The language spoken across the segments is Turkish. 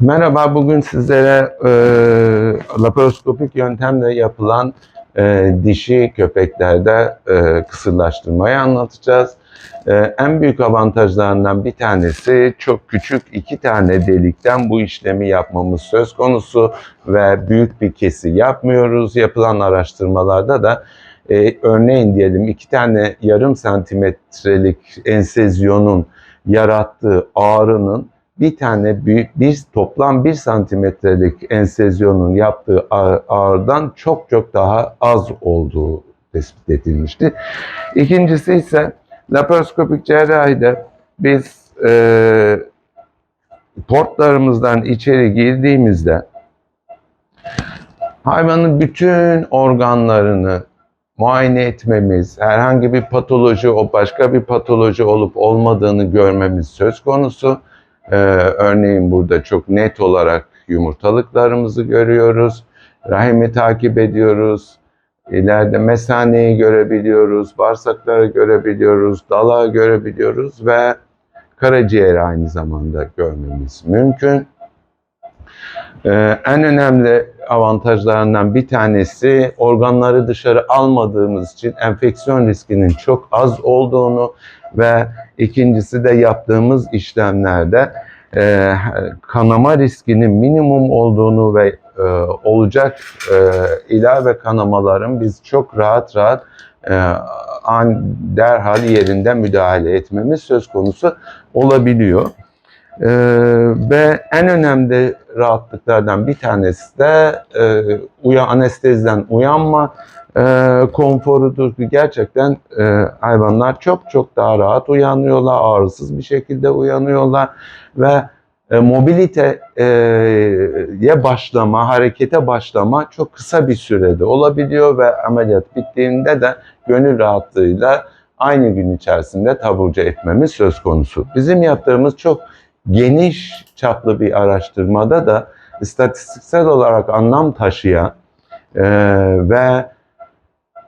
Merhaba, bugün sizlere e, laparoskopik yöntemle yapılan e, dişi köpeklerde e, kısırlaştırmayı anlatacağız. E, en büyük avantajlarından bir tanesi çok küçük iki tane delikten bu işlemi yapmamız söz konusu ve büyük bir kesi yapmıyoruz. Yapılan araştırmalarda da e, örneğin diyelim iki tane yarım santimetrelik ensezyonun yarattığı ağrının bir tane büyük bir toplam bir santimetrelik ensezyonun yaptığı ağ- ağrıdan çok çok daha az olduğu tespit edilmişti. İkincisi ise laparoskopik cerrahide biz e, portlarımızdan içeri girdiğimizde hayvanın bütün organlarını muayene etmemiz, herhangi bir patoloji, o başka bir patoloji olup olmadığını görmemiz söz konusu. Ee, örneğin burada çok net olarak yumurtalıklarımızı görüyoruz. Rahimi takip ediyoruz. İleride mesaneyi görebiliyoruz, bağırsakları görebiliyoruz, dalağı görebiliyoruz ve karaciğeri aynı zamanda görmemiz mümkün. Ee, en önemli avantajlarından bir tanesi organları dışarı almadığımız için enfeksiyon riskinin çok az olduğunu ve ikincisi de yaptığımız işlemlerde e, kanama riskinin minimum olduğunu ve e, olacak e, ilave kanamaların biz çok rahat rahat an derhal yerinde müdahale etmemiz söz konusu olabiliyor. Ee, ve en önemli rahatlıklardan bir tanesi de e, uya, anesteziden uyanma e, konforudur gerçekten e, hayvanlar çok çok daha rahat uyanıyorlar, ağrısız bir şekilde uyanıyorlar ve e, mobiliteye başlama, harekete başlama çok kısa bir sürede olabiliyor ve ameliyat bittiğinde de gönül rahatlığıyla aynı gün içerisinde taburcu etmemiz söz konusu. Bizim yaptığımız çok geniş çaplı bir araştırmada da istatistiksel olarak anlam taşıyan e, ve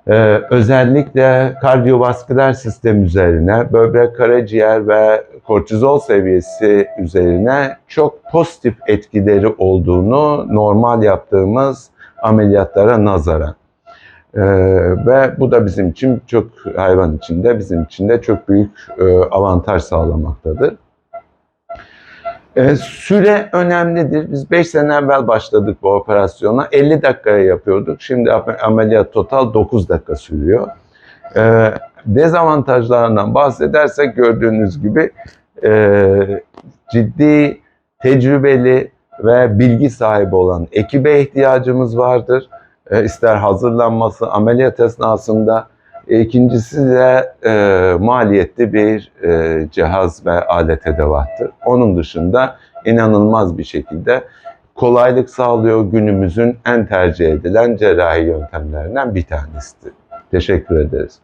e, özellikle kardiyovasküler sistem üzerine, böbrek, karaciğer ve kortizol seviyesi üzerine çok pozitif etkileri olduğunu normal yaptığımız ameliyatlara nazaran. Ee, ve bu da bizim için çok hayvan için de bizim için de çok büyük e, avantaj sağlamaktadır. E, süre önemlidir. Biz 5 sene evvel başladık bu operasyona. 50 dakikaya yapıyorduk. Şimdi am- ameliyat total 9 dakika sürüyor. E, dezavantajlarından bahsedersek gördüğünüz gibi e, ciddi, tecrübeli ve bilgi sahibi olan ekibe ihtiyacımız vardır. E, ister hazırlanması, ameliyat esnasında. E, İkincisi de e, maliyetli bir e, cihaz ve alet edevattır. Onun dışında inanılmaz bir şekilde kolaylık sağlıyor günümüzün en tercih edilen cerrahi yöntemlerinden bir tanesidir. Teşekkür ederiz.